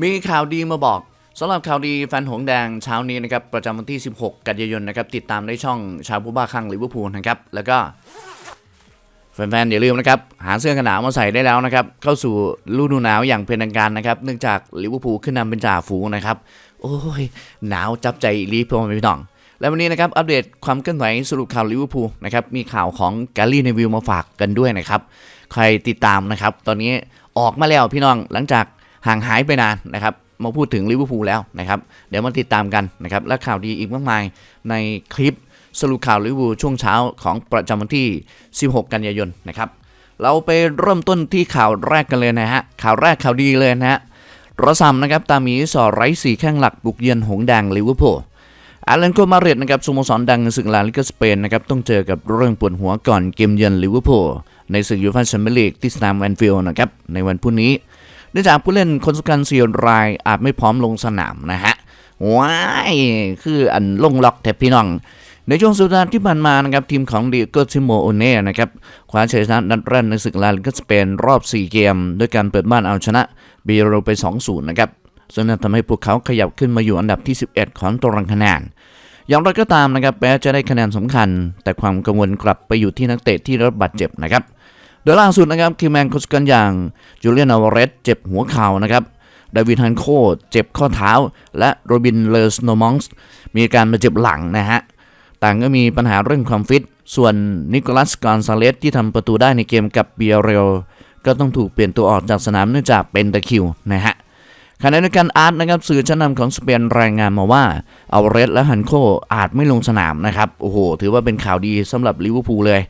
มีข่าวดีมาบอกสำหรับข่าวดีแฟนหงแดงเช้านี้นะครับประจำวันที่ 16 กันยายนนะครับติดตามได้ช่องชาวผู้บ้าคลั่งลิเวอร์พูลนะครับแล้วก็แฟนๆอย่าลืมนะครับหาเสื้อกันหนาวมาใส่ได้แล้วนะครับเข้าสู่ฤดูหนาวอย่างเป็นทางการนะครับเนื่องจากลิเวอร์พูลขึ้นนำเป็นจ่าฝูงนะครับโอ้ยหนาวจับใจลีพอมพี่น้อง และวันนี้นะครับอัปเดตความเคลื่อนไหวสรุปข่าวลิเวอร์พูลนะครับมีข่าวของแกลลี่ในวิวมาฝากกันด้วยนะครับใครติดตามนะครับตอนนี้ออกมาแล้วพี่น้องหลังจาก ห่างหายไปนานนะครับมาพูดถึงลิเวอร์พูลแล้วนะครับ เดี๋ยวมาติดตามกันนะครับ และข่าวดีอีกมากมายในคลิปสรุปข่าวลิเวอร์พูลช่วงเช้าของประจำวันที่ 16 กันยายนนะครับ เราไปเริ่มต้นที่ข่าวแรกกันเลยนะฮะ ข่าวแรกข่าวดีเลยนะฮะรอซัมนะครับตามีสอไร้สีแข้งหลักบุกเยือนหงแดงลิเวอร์พูลอาเลนโกมาเรตนะครับสโมสรดังในศึกลาลิกาสเปนนะครับต้องเจอกับเรื่องปวดหัวก่อนเกมเยือนลิเวอร์พูลในศึกยูฟ่าแชมเปี้ยนลีกที่สนามแวนฟิลด์นะครับในวันพรุ่งนี้ เนื่องจากผู้เล่นคนสำคัญสี่รายอาจไม่พร้อมลงสนามนะฮะว้ายคืออันลงล็อกแทบพี่น้อง ในช่วงสัปดาห์ที่ผ่านมานะครับทีมของดีโกซิโมโอเน่นะครับคว้าชัยชนะนัดแรกในศึกลาลิกาสเปนรอบ 4 เกม ด้วยการเปิดบ้านเอาชนะบีโรไป 2-0 นะครับซึ่งนั่นทำให้พวกเขาขยับขึ้นมาอยู่อันดับที่ 11 ของตารางคะแนนอย่างไรก็ตามนะครับแม้จะได้คะแนนสำคัญ แต่ความกังวลกลับไปอยู่ที่นักเตะที่รับบาดเจ็บนะครับ โดยล่าสุดนะครับคิวแมนโคสกันอย่างจูเลียนอวเรสเจ็บหัวเข่านะครับดาวิดฮันโคเจ็บข้อเท้า และโรบินเลอร์สโนมองส์มีอาการบาเจ็บหลังนะฮะต่างก็มีปัญหาเรื่องความฟิต ส่วนนิโคลัสกอนซาเลสที่ทำประตูได้ในเกมกับเบียเรลก็ต้องถูกเปลี่ยนตัวออกจากสนามเนื่องจากเป็นตะคิวนะฮะขณะเดียวกันอาร์ตนะครับสื่อชั้นนำของสเปนรายงานมาว่าอัลเรสและฮันโคอาจไม่ลงสนามนะครับโอ้โหถือว่าเป็นข่าวดีสำหรับลิเวอร์พูลเลย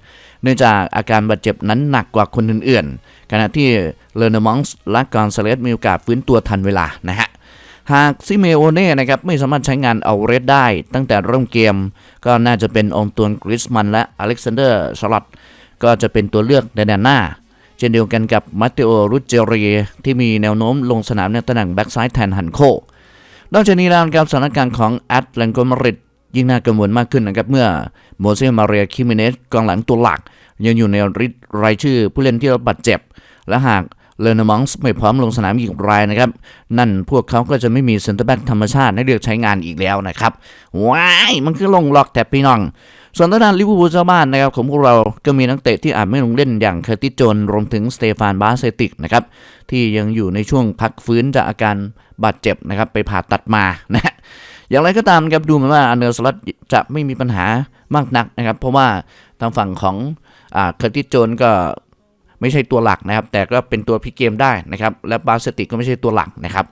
เนื่องจากอาการบาดเจ็บนั้นหนักกว่าคนอื่นๆ ขณะที่เลนอมองส์และกอนซาเลสมีโอกาสฟื้นตัวทันเวลานะฮะหากซิเมโอเน่นะครับไม่สามารถใช้งานเอัลเรสได้ ตั้งแต่เริ่มเกม ก็น่าจะเป็นองตวนกริสมันและอเล็กซานเดอร์ชลอตก็จะเป็นตัวเลือกในแดนหน้า เช่นเดียวกันกับมาเตโอรุจเจรีที่มีแนวโน้มลงสนามในตำแหน่งแบ็กซ้ายแทนฮันโคนอกจากนี้แล้วนะครับสถานการณ์ของแอตแลนโกมาริด ยิ่งน่ากังวลมากขึ้นนะครับ เมื่อโมเซมาเรียคิมิเนสกองหลังตัวหลัก ยังอยู่ในรายชื่อผู้เล่นที่รับบาดเจ็บ และหากเลนมองส์ไม่พร้อมลงสนามอีกรายนะครับ นั่นพวกเขาก็จะไม่มีเซนเตอร์แบ็กธรรมชาติให้เลือกใช้งานอีกแล้วนะครับว้ายมันคือลงล็อกแต่พี่น้อง ส่วนทางด้านลิเวอร์พูลเจ้าบ้านนะครับของพวกเราก็มีนักเตะที่อาจไม่ลงเล่นอย่างเคอร์ติโจนรวมถึงสเตฟานบาเซติกนะครับที่ยังอยู่ในช่วงพักฟื้นจากอาการบาดเจ็บนะครับไปผ่าตัดมานะ อย่างไรก็ตามครับดูเหมือนว่าอันเดอร์สลัตจะไม่มีปัญหามากนักนะครับ เพราะว่าทางฝั่งของเคอร์ติสโจนก็ไม่ใช่ตัวหลักนะครับ แต่ก็เป็นตัวพิเกมได้นะครับ และบาสติกก็ไม่ใช่ตัวหลักนะครับ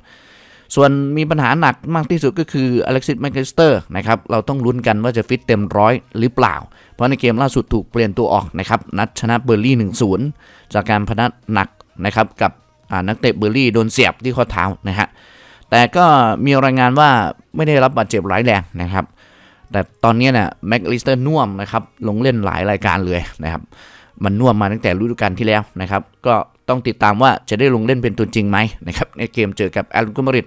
ส่วนมีปัญหาหนักมากที่สุดก็คืออเล็กซิสแมคกิสเตอร์นะครับ เราต้องลุ้นกันว่าจะฟิตเต็มร้อยหรือเปล่า เพราะในเกมล่าสุดถูกเปลี่ยนตัวออกนะครับ นัดชนะเบอร์ลี่ 1-0 จากการพนันหนักนะครับกับนักเตะเบอร์ลี่โดนเสียบที่ข้อเท้านะฮะ แต่ก็มีรายงานว่าไม่ได้รับบาดเจ็บร้ายแรงนะครับ แต่ตอนนี้เนี่ยแม็กลิสเตอร์น่วมนะครับ ลงเล่นหลายรายการเลยนะครับ มันน่วมมาตั้งแต่ฤดูกาลที่แล้วนะครับ ก็ต้องติดตามว่าจะได้ลงเล่นเป็นตัวจริงไหมนะครับ ในเกมเจอกับแอตเลติโกมาริด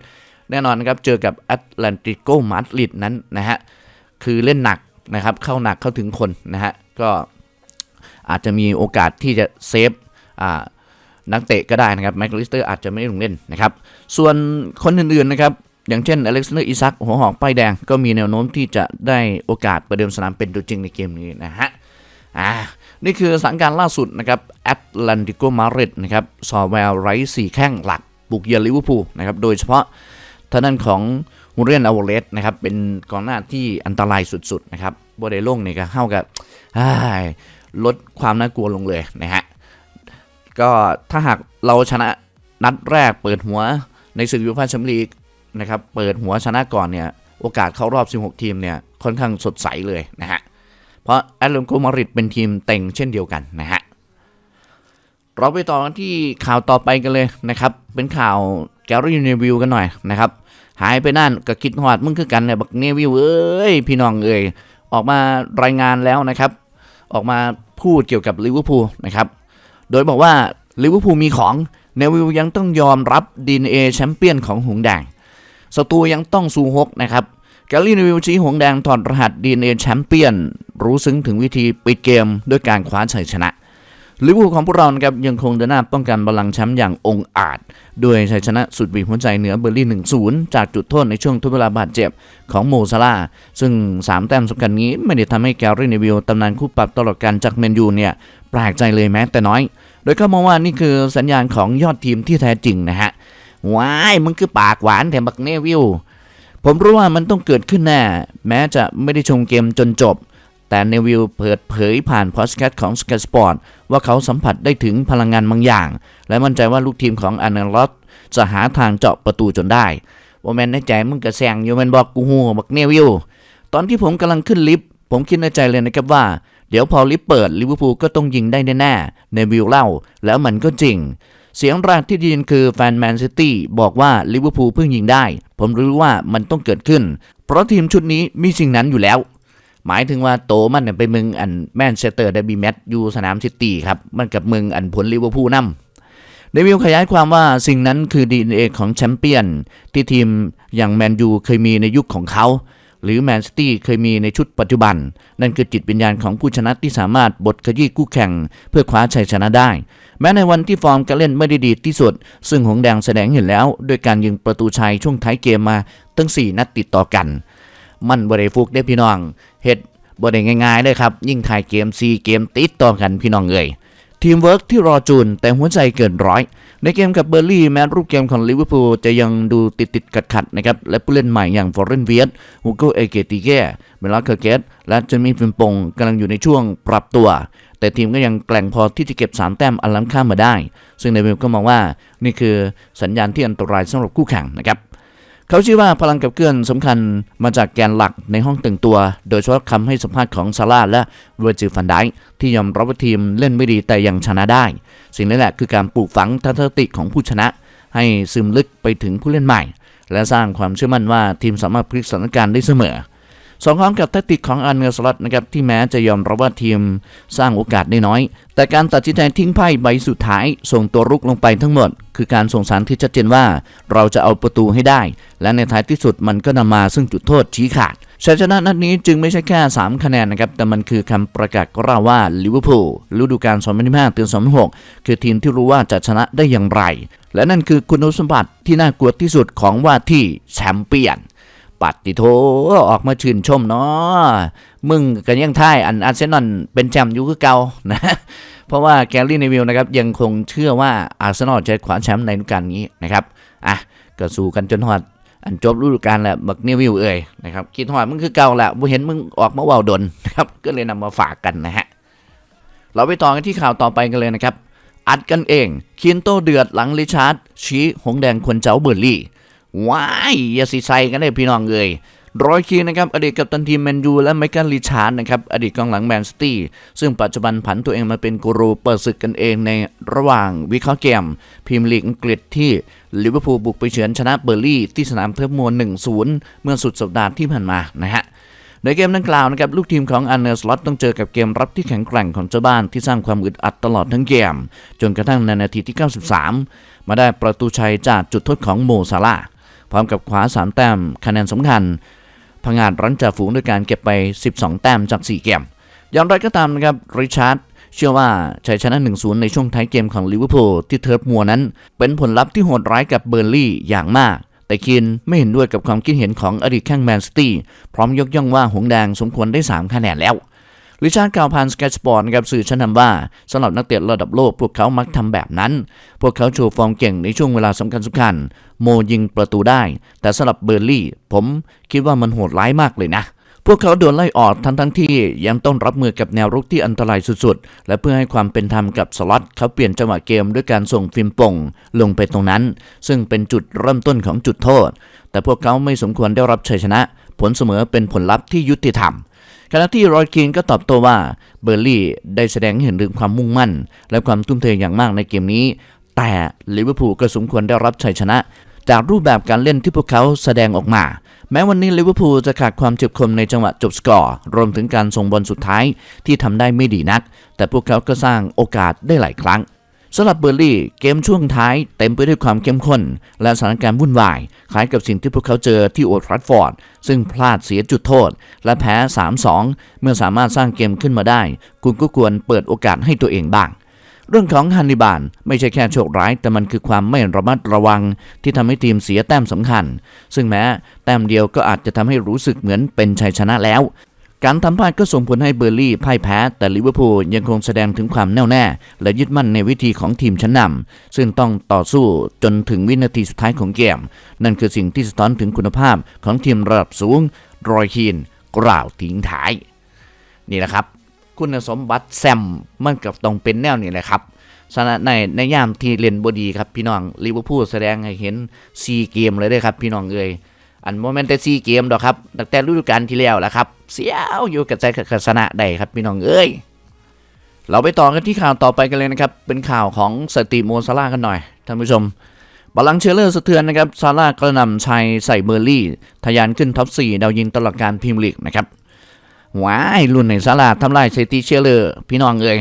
แน่นอนนะครับ เจอกับแอตแลนติโกมาริดนั้นนะฮะ คือเล่นหนักนะครับ เข้าหนักเข้าถึงคนนะฮะ ก็อาจจะมีโอกาสที่จะเซฟอ่า นักเตะก็ได้นะครับแม็กลิสเตอร์อาจจะไม่ได้ลงเล่นนะครับ ส่วนคนอื่นๆนะครับ อย่างเช่นอเล็กซานเดอร์อิซักหัวหอกป้ายแดง ก็มีแนวโน้มที่จะได้โอกาสประเดิมสนามเป็นตัวจริงในเกมนี้นะฮะอ่านี่คือสถานการณ์ล่าสุดนะครับแอตแลนติโกมาริดนะครับซอแวลไร้สี่แข้งหลักบุกเยือนลิเวอร์พูลนะครับโดยเฉพาะทางด้านของฮูเรียนอาวเลสนะครับเป็นกองหน้าที่อันตรายสุดๆนะครับบอดโล่งเนี่ยก็เข้ากับลดความน่ากลัวลงเลยนะฮะ ก็ถ้าหากเราชนะนัดแรกเปิดหัวในศึกยูฟ่าแชมเปี้ยนลีกนะครับเปิดหัวชนะก่อนเนี่ยโอกาสเข้ารอบ 16 ทีมเนี่ยค่อนข้างสดใสเลยนะฮะเพราะแอตเลติโกมาริดเป็นทีมเต็งเช่นเดียวกันนะฮะเราไปต่อกันที่ข่าวต่อไปกันเลยนะครับ เป็นข่าวแกลลี่เนวิลกันหน่อยนะครับ หายไปนั่นก็คิดหอดมึงคือกันเนี่ยบักเนวิลเอ้ยพี่น้องเอ้ยออกมารายงานแล้วนะครับ ออกมาพูดเกี่ยวกับลิเวอร์พูลนะครับ โดยบอกว่าลิเวอร์พูลมีของเนวิลยังต้องยอมรับดีเอแชมเปี้ยนของหงแดงสตูยังต้องซูฮกนะครับแกลลี่นวิลชี้หงแดงถอดรหัสดีเอแชมเปี้ยนรู้ซึ้งถึงวิธีปิดเกมด้วยการคว้าชัยชนะ ลิเวอร์พูลของพวกเรานะครับยังคงเดินหน้าป้องกันบอลลังแชมป์อย่างองอาจ ด้วยชัยชนะสุดบีบหัวใจเหนือเบอร์ลิน1-0 จากจุดโทษในช่วงทดเวลาบาดเจ็บของโมซาลาซึ่ง 3 แต้มสำคัญนี้ไม่ได้ทำให้แกรี่เนวิลตำนานคู่ปรับตลอดการจากแมนยูเนี่ยแปลกใจเลยแม้แต่น้อย โดยเขามองว่านี่คือสัญญาณของยอดทีมที่แท้จริงนะฮะว้ายมึงคือปากหวานแถมบักเนวิลผมรู้ว่ามันต้องเกิดขึ้นแน่แม้จะไม่ได้ชมเกมจนจบ แต่เนวิลเปิดเผยผ่านพอดแคสต์ของ Sky Sport ว่าเขาสัมผัสได้ถึงพลังงานบางอย่าง และมั่นใจว่าลูกทีมของอานาลอตจะหาทางเจาะประตูจนได้ว่าแมนในใจมึงกระแซงอยู่แมันบอกกูหูบักเนวิลตอนที่ผมกำลังขึ้นลิฟต์ผมคิดในใจเลยนะครับว่า เดี๋ยวพอลิฟต์เปิดลิเวอร์พูลก็ต้องยิงได้แน่ๆเนวิลเล่า แล้วมันก็จริง เสียงแรกที่ได้ยินคือแฟนแมนซิตี้บอกว่าลิเวอร์พูลเพิ่งยิงได้ ผมรู้ว่ามันต้องเกิดขึ้น เพราะทีมชุดนี้มีสิ่งนั้นอยู่แล้ว หมายถึงว่าโตมันเนี่ยไปเมืองอันแมนเชสเตอร์เดบีแมตอยู่สนามซิตี้ครับ มันกับเมืองอันผลลิเวอร์พูลนำเดวิลขยายความว่าสิ่งนั้นคือ DNA ของแชมเปี้ยน ที่ทีมอย่างแมนยูเคยมีในยุคของเขา หรือแมนซิตี้เคยมีในชุดปัจจุบัน นั่นคือจิตวิญญาณของผู้ชนะที่สามารถบดขยี้คู่แข่ง เพื่อคว้าชัยชนะได้ แม้ในวันที่ฟอร์มการเล่นไม่ได้ดีที่สุด ซึ่งหงแดงแสดงเห็นแล้ว ด้วยการยิงประตูชัยช่วงท้ายเกมมาตั้ง 4 นัดติดต่อกัน มันบริฟุกได้พี่น้องเฮ็ดบ่ได้ง่ายๆเลยครับ ยิ่งถ่ายเกม4เกมติดต่อกันพี่น้องเอ่ยทีมเวิร์กที่รอจูนแต่หัวใจเกินร้อย ในเกมกับเบอร์ลี่แม้รูปเกมของลิเวอร์พูลจะยังดูติดติดขัดขัดๆนะครับ และผู้เล่นใหม่อย่างฟอร์เรนเวียตฮูโกเอเกติเกเมลาเคอร์เกตและเจมี่ฟิมปงกำลังอยู่ในช่วงปรับตัว แต่ทีมก็ยังแกร่งพอที่จะเก็บ3แต้มอันล้ำค่ามาได้ ซึ่งในเวลก็มองว่านี่คือสัญญาณที่อันตรายสำหรับคู่แข่งนะครับ เขาเชื่อว่าพลังกับเกื้อนสำคัญมาจากแกนหลักในห้องแต่งตัว โดยเฉพาะคำให้สัมภาษณ์ของซาร่าและเวอร์จิลฟันไดที่ยอมรับว่าทีมเล่นไม่ดีแต่ยังชนะได้ สิ่งนี้แหละคือการปลูกฝังทัศนคติของผู้ชนะ ให้ซึมลึกไปถึงผู้เล่นใหม่ และสร้างความเชื่อมั่นว่าทีมสามารถพลิกสถานการณ์ได้เสมอ สองพร้อมกับแทคติกของอันเนอร์สล็อตนะครับที่แม้จะยอมรับว่าทีมสร้างโอกาสได้น้อย แต่การตัดสินใจทิ้งไพ่ใบสุดท้าย ส่งตัวรุกลงไปทั้งหมด คือการส่งสารที่ชัดเจนว่า เราจะเอาประตูให้ได้ และในท้ายที่สุดมันก็นำมาซึ่งจุดโทษชี้ขาดชัยชนะนัดนี้จึงไม่ใช่แค่ 3 คะแนนนะครับ แต่มันคือคำประกาศกล่าวว่าลิเวอร์พูลฤดูกาล2025ถึง2026คือทีมที่รู้ว่าจะชนะได้อย่างไร และนั่นคือคุณสมบัติที่น่ากลัวที่สุดของว่าที่แชมเปี้ยน ปัดติโทออกมาชื่นชมเนาะมึงกันยังท่ายอันอาร์เซนอลเป็นแชมป์อยู่คือเก่านะเพราะว่าแกลลี่เนวิลนะครับยังคงเชื่อว่าอาร์เซนอลจะคว้าแชมป์ในฤดูกาลนี้นะครับอะก็สู้กันจนฮอดอันจบฤดูกาลแหละบักเนวิลเอ่ยนะครับคิดฮอดมึงคือเก่าแหละบ่เห็นมึงออกมาเว้าดนนะครับก็เลยนำมาฝากกันนะฮะเราไปต่อกันที่ข่าวต่อไปกันเลยนะครับอัดกันเองคียนโตเดือดหลังริชาร์ดชี้หงแดงควนเจ้าเบอร์ลี่ ว้ายอย่าสิใส่กันเลยพี่น้องเอ่ยรอยคีนนะครับอดีตกัปตันทีมแมนยูและไมเคิลริชาร์ดนะครับอดีตกองหลังแมนซิตี้ซึ่งปัจจุบันผันตัวเองมาเป็นกูรูเปิดศึกกันเองในระหว่างวิเคราะห์เกมพรีเมียร์ลีกอังกฤษที่ลิเวอร์พูลบุกไปเฉือนชนะเบอร์ลี่ที่สนามเทิร์มวล1-0 เมื่อสุดสัปดาห์ที่ผ่านมานะฮะในเกมดังกล่าวนะครับลูกทีมของอันเนอร์สล็อตต้องเจอกับเกมรับที่แข็งแกร่งของเจ้าบ้านที่สร้างความอึดอัดตลอดทั้งเกม จนกระทั่งในนาทีที่ 93 มาได้ประตูชัยจากจุดโทษของโมซาลาห์ พร้อมกับคว้า 3 แต้มคะแนนสำคัญพังงาดรั้นจ่าฝูงด้วยการเก็บไป 12 แต้มจาก 4 เกม อย่างไรก็ตามนะครับริชาร์ดเชื่อว่าชัยชนะ 1-0 ในช่วงท้ายเกมของลิเวอร์พูลที่เทิร์ฟมัวนั้น เป็นผลลัพธ์ที่โหดร้ายกับเบอร์ลี่อย่างมาก แต่คินไม่เห็นด้วยกับความคิดเห็นของอดีตแข้งแมนซิตี้พร้อมยกย่องว่าหงแดงสมควรได้ 3 คะแนนแล้ว ริชาร์ดกล่าวผ่านสกายสปอร์ตนะครับสื่อชั้นนำว่าสำหรับนักเตะระดับโลก พวกเขามักทำแบบนั้น พวกเขาโชว์ฟอร์มเก่งในช่วงเวลาสำคัญสำคัญ โมยิงประตูได้ แต่สำหรับเบอร์ลี่ ผมคิดว่ามันโหดร้ายมากเลยนะพวกเขาโดนไล่ออกทั้งทั้งที่ยังต้องรับมือกับแนวรุกที่อันตรายสุดๆ และเพื่อให้ความเป็นธรรมกับสล็อตเขาเปลี่ยนจังหวะเกมด้วยการส่งฟิล์มป่งลงไปตรงนั้น ซึ่งเป็นจุดเริ่มต้นของจุดโทษ แต่พวกเขาไม่สมควรได้รับชัยชนะ ผลเสมอเป็นผลลัพธ์ที่ยุติธรรม ขณะที่รอยคีนก็ตอบโต้ว่าเบอร์ลี่ได้แสดงให้เห็นถึงความมุ่งมั่น และความทุ่มเทอย่างมากในเกมนี้ แต่ลิเวอร์พูลก็สมควรได้รับชัยชนะ จากรูปแบบการเล่นที่พวกเขาแสดงออกมา แม้วันนี้ลิเวอร์พูลจะขาดความเจ็บคมในจังหวะจบสกอร์ รวมถึงการส่งบอลสุดท้ายที่ทำได้ไม่ดีนัก แต่พวกเขาก็สร้างโอกาสได้หลายครั้ง สำหรับเบอร์ลี่เกมช่วงท้ายเต็มไปด้วยความเข้มข้น และสถานการณ์วุ่นวาย คล้ายกับสิ่งที่พวกเขาเจอที่โอลด์แทรัฟฟอร์ด ซึ่งพลาดเสียจุดโทษ และแพ้ 3-2 เมื่อสามารถสร้างเกมขึ้นมาได้ คุณก็ควรเปิดโอกาสให้ตัวเองบ้าง เรื่องของฮันนิบาลไม่ใช่แค่โชคร้าย แต่มันคือความไม่ระมัดระวัง ที่ทำให้ทีมเสียแต้มสำคัญ ซึ่งแม้แต้มเดียวก็อาจจะทำให้รู้สึกเหมือนเป็นชัยชนะแล้ว การทำพลาดก็ส่งผลให้เบอร์ลี่พ่ายแพ้ แต่ลิเวอร์พูลยังคงแสดงถึงความแน่วแน่ และยึดมั่นในวิธีของทีมชั้นนำซึ่งต้องต่อสู้จนถึงวินาทีสุดท้ายของเกม นั่นคือสิ่งที่สะท้อนถึงคุณภาพของทีมระดับสูงรอยคีนกล่าวทิ้งท้าย นี่แหละครับ คุณสมบัติแซมมันกับตรงเป็นแนวนี่แหละครับสนะในในยามที่เล่นบดีครับพี่น้องลิเวอร์พูลแสดงให้เห็นซีเกมเลยเด้ครับพี่น้องเอ้ย อันโมเมนต์แต่ซีเกมดอกครับตั้งแต่ฤดูกาลที่แล้วแหละครับ เสียวอยู่กับใจกับชนะได้ครับพี่น้องเอ้ยเราไปต่อกันที่ข่าวต่อไปกันเลยนะครับ เป็นข่าวของสติโมซาร่ากันหน่อยท่านผู้ชมบอลลังเชลเลอร์สะเทือนนะครับซาร่ากระนำชัยใส่เบอร์ลี่ ทะยานขึ้นท็อป4ดาวยิงตลอดการพรีเมียร์ลีกนะครับว้ายรุ่นในซาร่าทำลายเซติเชลเลอร์พี่น้องเอ้ย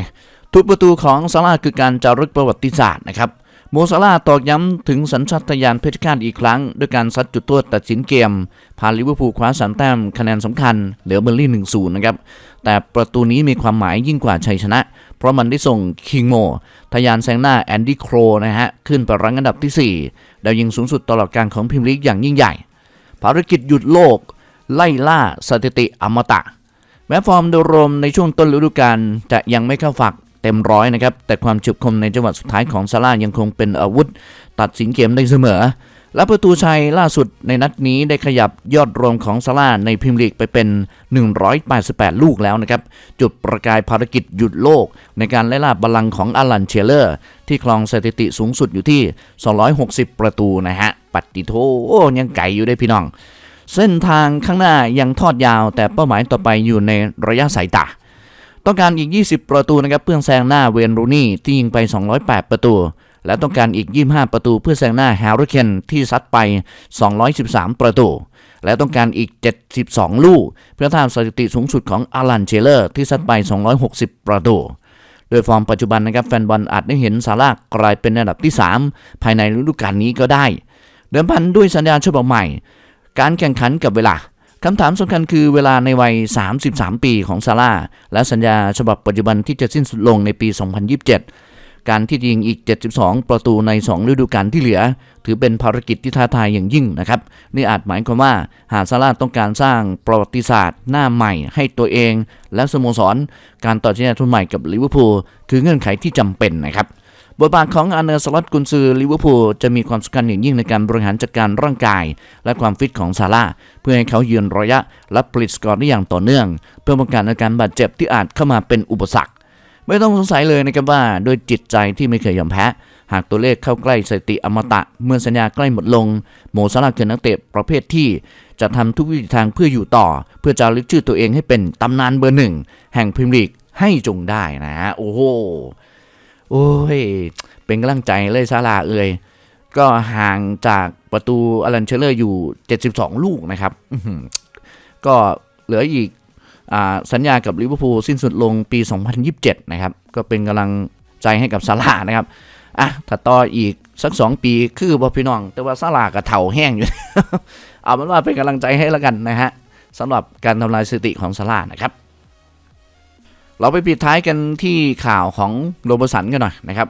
ทุกประตูของซาร่าคือการจารึกประวัติศาสตร์นะครับ โมซาร่าตอกย้ำถึงสัญชาตญาณเพชรฆาตอีกครั้ง ด้วยการซัดจุดโทษตัดสินเกม พาลิเวอร์พูลคว้าสามแต้มคะแนนสำคัญ เหลือเบอร์ลี่1 0นย์นะครับ แต่ประตูนี้มีความหมายยิ่งกว่าชัยชนะ เพราะมันได้ส่งคิงโมทยานแซงหน้าแอนดี้โครนะฮะ ขึ้นไปรั้งอันดับที่ 4 ดาวยิงสูงสุดตลอดการของพรีเมียร์ลีกอย่างยิ่งใหญ่ ภารกิจหยุดโลก ไล่ล่าสถิติอมตะแม้ฟอร์มโดยรวมในช่วงต้นฤดูกาลจะยังไม่เข้าฝัก เต็มร้อยนะครับ แต่ความฉียบคมในจังหวะสุดท้ายของซาร่ายังคงเป็นอาวุธ ตัดสินเกมได้เสมอ และประตูชัยล่าสุดในนัดนี้ได้ขยับยอดรวมของซาร่าในพรีเมียร์ลีกไปเป็น 188 ลูกแล้วนะครับ จุดประกายภารกิจหยุดโลก ในการไล่ล่าบัลลังก์ของอารันเชลเลอร์ ที่ครองสถิติสูงสุดอยู่ที่ 260 ประตูนะฮะ ปัตติโทยังไก่อยู่ได้พี่น้อง เส้นทางข้างหน้ายังทอดยาว แต่เป้าหมายต่อไปอยู่ในระยะสายตา ต้องการอีก 20 ประตูนะครับเพื่อแซงหน้าเวนรูนี่ที่ยิงไป 208 ประตู และต้องการอีก 25 ประตูเพื่อแซงหน้าแฮร์รี่เคนที่ซัดไป 213 ประตู และต้องการอีก 72 ลูก เพื่อทำสถิติสูงสุดของอารันเชลเลอร์ที่ซัดไป 260 ประตูโดยฟอร์มปัจจุบันนะครับแฟนบอลอาจได้เห็นซาร่ากลายเป็นอันดับที่ 3 ภายในฤดูกาลนี้ก็ได้ เดิมพันด้วยสัญญาฉบับใหม่ การแข่งขันกับเวลา คำถามสำคัญคือเวลาในวัย 33 ปีของซาร่า และสัญญาฉบับปัจจุบันที่จะสิ้นสุดลงในปี 2027 การที่ยิงอีก 72 ประตูใน 2 ฤดูกาลที่เหลือ ถือเป็นภารกิจที่ท้าทายอย่างยิ่งนะครับ นี่อาจหมายความว่าหากซาร่าต้องการสร้างประวัติศาสตร์หน้าใหม่ให้ตัวเอง และสโมสร การต่อสัญญาทุนใหม่กับลิเวอร์พูลคือเงื่อนไขที่จำเป็นนะครับ บทบาทของอาร์เนอร์สล็อตกุนซือลิเวอร์พูลจะมีความสำคัญอย่างยิ่งในการบริหารจัดการร่างกาย และความฟิตของซาร่าเพื่อให้เขายืนระยะและผลิตสกอร์ได้อย่างต่อเนื่อง เพื่อป้องกันอาการบาดเจ็บที่อาจเข้ามาเป็นอุปสรรค ไม่ต้องสงสัยเลยนะครับว่าด้วยจิตใจที่ไม่เคยยอมแพ้ หากตัวเลขเข้าใกล้สถิติอมตะ เมื่อสัญญาใกล้หมดลง โมซาร่าคือนักเตะประเภทที่จะทำทุกวิถีทางเพื่ออยู่ต่อ เพื่อจะลึกชื่อตัวเองให้เป็นตำนานเบอร์หนึ่งแห่งพรีเมียร์ลีกให้จงได้นะฮะโอ้โห โอ้ย เป็นกำลังใจเลยซาร่าเอ่ยก็ห่างจากประตูอลันเชลเลอร์อยู่ 72 ลูกนะครับก็เหลืออีกอสัญญากับลิเวอร์พูลสิ้นสุดลงปี 2027 นะครับ ก็เป็นกำลังใจให้กับซาร่านะครับอะถ้าต่ออีกสัก 2 ปีคือบอพี่น้อง แต่ว่าซาร่าก็เถาแห้งอยู่ เอาเป็นว่าเป็นกำลังใจให้แล้วกันนะฮะสำหรับการทำลายสถิติของซาร่านะครับ เราไปปิดท้ายกันที่ข่าวของโรเบอร์สันกันหน่อยนะครับ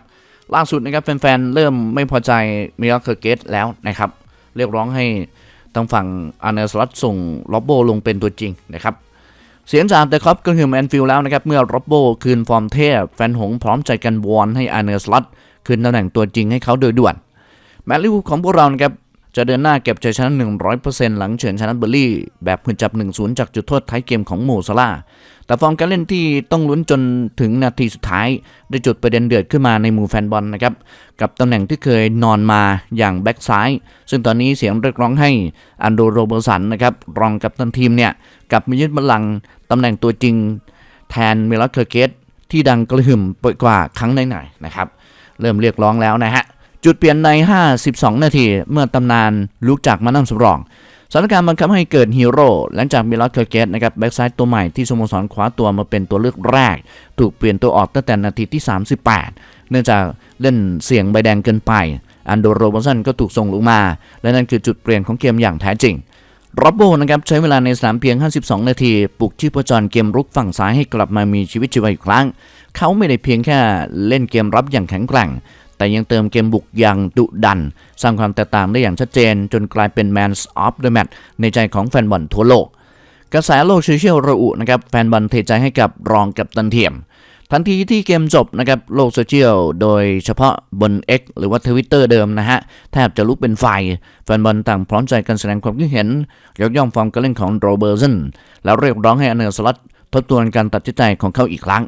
ล่าสุดนะครับแฟนๆเริ่มไม่พอใจมิราเคิลเกตแล้วนะครับ เรียกร้องให้ทางฝั่งอาร์เนสล็อตส่งล็อบโบลงเป็นตัวจริงนะครับเสียงจากแต่ครับก็คือแมนฟิลแล้วนะครับ เมื่อล็อบโบคืนฟอร์มเทพ แฟนหงพร้อมใจกันวอนให้อาร์เนสล็อตคืนตำแหน่งตัวจริงให้เขาโดยด่วน แมตช์ลิเวอร์พูลของพวกเรานะครับ จะเดินหน้าเก็บชัยชนะ 100%หลังเฉือนชนะเบอร์ลี่ แบบหืนจับ 1-0 จากจุดโทษท้ายเกมของโมซาร่าแต่ฟอร์มการเล่นที่ต้องลุ้นจนถึงนาทีสุดท้าย ได้จุดประเด็นเดือดขึ้นมาในหมู่แฟนบอลนะครับ กับตำแหน่งที่เคยนอนมาอย่างแบ็กซ้าย ซึ่งตอนนี้เสียงเรียกร้องให้อันโดโรเบอร์สันนะครับรองกับตันทีมเนี่ยกลับมายึดบัลลังตำแหน่งตัวจริงแทนเมิลาเคอร์เกตที่ดังกระหึ่มไปกว่าครั้งไหนๆนะครับ เริ่มเรียกร้องแล้วนะฮะ จุดเปลี่ยนใน 52 นาที เมื่อตำนานลุกจากมานั่งสำรองสถานการณ์บังคับให้เกิดฮีโร่หลังจากมิลาเคอร์เกตนะครับแบ็กซ้ายตัวใหม่ที่สโมสรคว้าตัวมาเป็นตัวเลือกแรก ถูกเปลี่ยนตัวออกตั้งแต่นาทีที่ 38 เนื่องจากเล่นเสี่ยงใบแดงเกินไป อันโดโรบอนสันก็ถูกส่งลงมา และนั่นคือจุดเปลี่ยนของเกมอย่างแท้จริงโรบโบนะครับใช้เวลาในสนามเพียง 52 นาทีปลุกชีพจรเกมรุกฝั่งซ้ายให้กลับมามีชีวิตชีวาอีกครั้ง เขาไม่ได้เพียงแค่เล่นเกมรับอย่างแข็งแกร่ง แต่ยังเติมเกมบุกอย่างดุดัน สร้างความแตกต่างได้อย่างชัดเจน จนกลายเป็น Man of the Match ในใจของแฟนบอลทั่วโลก กระแสโลกโซเชียลระอุนะครับแฟนบอลเทใจให้กับรองกับตันเทียม ทันทีที่เกมจบนะครับโลกโซเชียลโดยเฉพาะบน X หรือว่าทวิตเตอร์เดิมนะฮะแทบจะลุกเป็นไฟ แฟนบอลต่างพร้อมใจกันแสดงความคิดเห็นยกย่องฟอร์มการเล่นของโรเบอร์สันแล้วเรียกร้องให้อเนอร์สล็อตทบทวนการตัดสินใจของเขาอีกครั้ง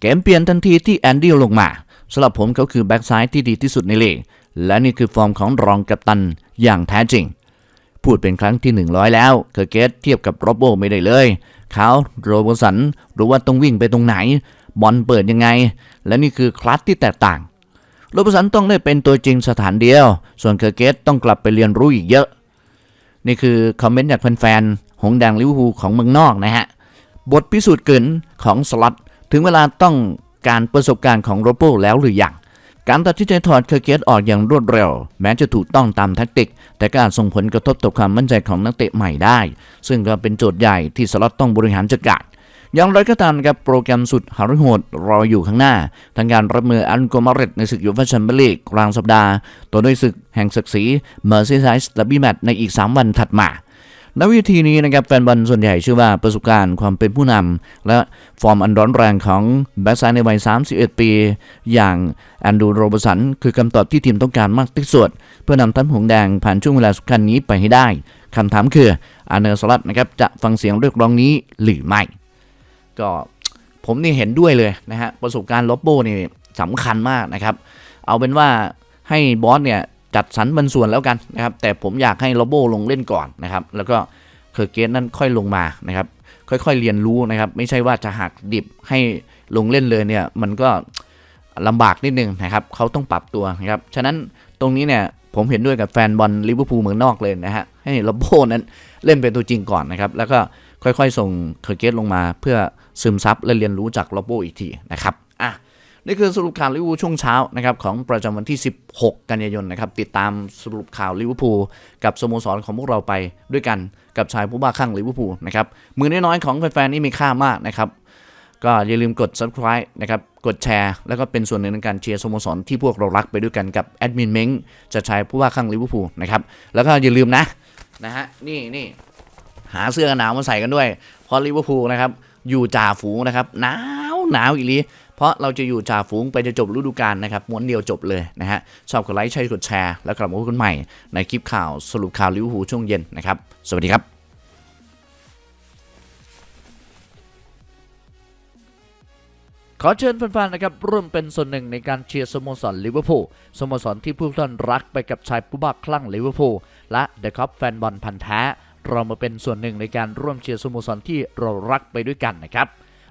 เกมเปลี่ยนทันทีที่แอนดี้ลงมา สำหรับผมเขาคือแบ็กซ้ายที่ดีที่สุดในลีก และนี่คือฟอร์มของรองกัปตันอย่างแท้จริง พูดเป็นครั้งที่ 100 แล้ว เคอร์เกตเทียบกับโรบโบไม่ได้เลยเขาโรเบรสันรู้ว่าต้องวิ่งไปตรงไหน บอลเปิดยังไง และนี่คือคลัสที่แตกต่างโรเบรสันต้องได้เป็นตัวจริงสถานเดียว ส่วนเคอร์เกตต้องกลับไปเรียนรู้อีกเยอะ นี่คือคอมเมนต์จากแฟนๆหงแดงลิเวอร์พูลของเมืองนอกนะฮะบทพิสูจน์เกินของสล็อตถึงเวลาต้อง การประสบการณ์ของโรโบแล้วหรือยังการตัดสินใจถอดเคอร์เกตออกอย่างรวดเร็ว แม้จะถูกต้องตามแทคติก แต่ก็อาจส่งผลกระทบต่อความมั่นใจของนักเตะใหม่ได้ ซึ่งก็เป็นโจทย์ใหญ่ที่สล็อตต้องบริหารจัดการอย่างไรก็ตามครับโปรแกรมสุดหาริโหดรออยู่ข้างหน้าทั้งการรับมืออันโกมาเรตในศึกยูฟ่าแชมเปี้ยนลีกกลางสัปดาห์ตัวด้วยศึกแห่งศักดิ์ศรีเมอร์ซีไซส์ดับบี้แมตในอีก 3 วันถัดมา ณวิธีนี้นะครับแฟนบอลส่วนใหญ่เชื่อว่าประสบการณ์ความเป็นผู้นำและฟอร์มอันร้อนแรงของแบ็กซ้ายในวัย 31 ปี อย่างแอนดูโรบสัน คือคำตอบที่ทีมต้องการมากที่สุด เพื่อนำทัพหงแดงผ่านช่วงเวลาสำคัญนี้ไปให้ได้คำถามคืออาเนอร์สลัดนะครับจะฟังเสียงเรียกร้องนี้หรือไม่ ก็ผมนี่เห็นด้วยเลยนะฮะประสบการณ์ลอบโบนี่สำคัญมากนะครับ เอาเป็นว่าให้บอสเนี่ย จัดสรรบรรส่วนแล้วกันนะครับ แต่ผมอยากให้ลบโบลงเล่นก่อนนะครับ แล้วก็เคอร์เกตนั่นค่อยลงมานะครับ ค่อยๆเรียนรู้นะครับ ไม่ใช่ว่าจะหักดิบให้ลงเล่นเลยเนี่ย มันก็ลำบากนิดนึงนะครับเขาต้องปรับตัวนะครับ ฉะนั้นตรงนี้เนี่ยผมเห็นด้วยกับแฟนบอลลิเวอร์พูลเมืองนอกเลยนะฮะ ให้ลบโบนั้นเล่นเป็นตัวจริงก่อนนะครับ แล้วก็ค่อยๆ ส่งเคอร์เกตลงมา เพื่อซึมซับและเรียนรู้จากลบโบอีกทีนะครับ นี่คือสรุปข่าวลิเวอร์พูลช่วงเช้านะครับของประจำวันที่ 16 กันยายนนะครับติดตามสรุปข่าวลิเวอร์พูลกับสโมสรของพวกเราไปด้วยกันกับชายผู้บ้าคลั่งลิเวอร์พูลนะครับมือน้อยๆของแฟนๆนี่มีค่ามากนะครับก็อย่าลืมกด subscribe นะครับ กดแชร์ แล้วก็เป็นส่วนหนึ่งในการเชียร์สโมสรที่พวกเรารักไปด้วยกันกับแอดมินเม้งจะชายผู้บ้าคลั่งลิเวอร์พูลนะครับ แล้วก็อย่าลืมนะ นะฮะ นี่นี่หาเสื้อหนาวมาใส่กันด้วย เพราะลิเวอร์พูลนะครับ อยู่จ่าฝูงนะครับ หนาวหนาวอีหลี เพราะเราจะอยู่จ่าฝูงไปจะจบฤดูกาลนะครับม้วนเดียวจบเลยนะฮะชอบกดไลค์ใช่กดแชร์ แล้วกลับมาพบกันใหม่ในคลิปข่าวสรุปข่าวลิเวอร์พูลช่วงเย็นนะครับสวัสดีครับขอเชิญแฟนๆนะครับร่วมเป็นส่วนหนึ่งในการเชียร์สโมสรลิเวอร์พูลสโมสรที่ผู้ท่านรักไปกับชายผู้บ้าคลั่งลิเวอร์พูลและเดอะคัพแฟนบอลพันธ์แท้ เรามาเป็นส่วนหนึ่งในการร่วมเชียร์สโมสรที่เรารักไปด้วยกันนะครับ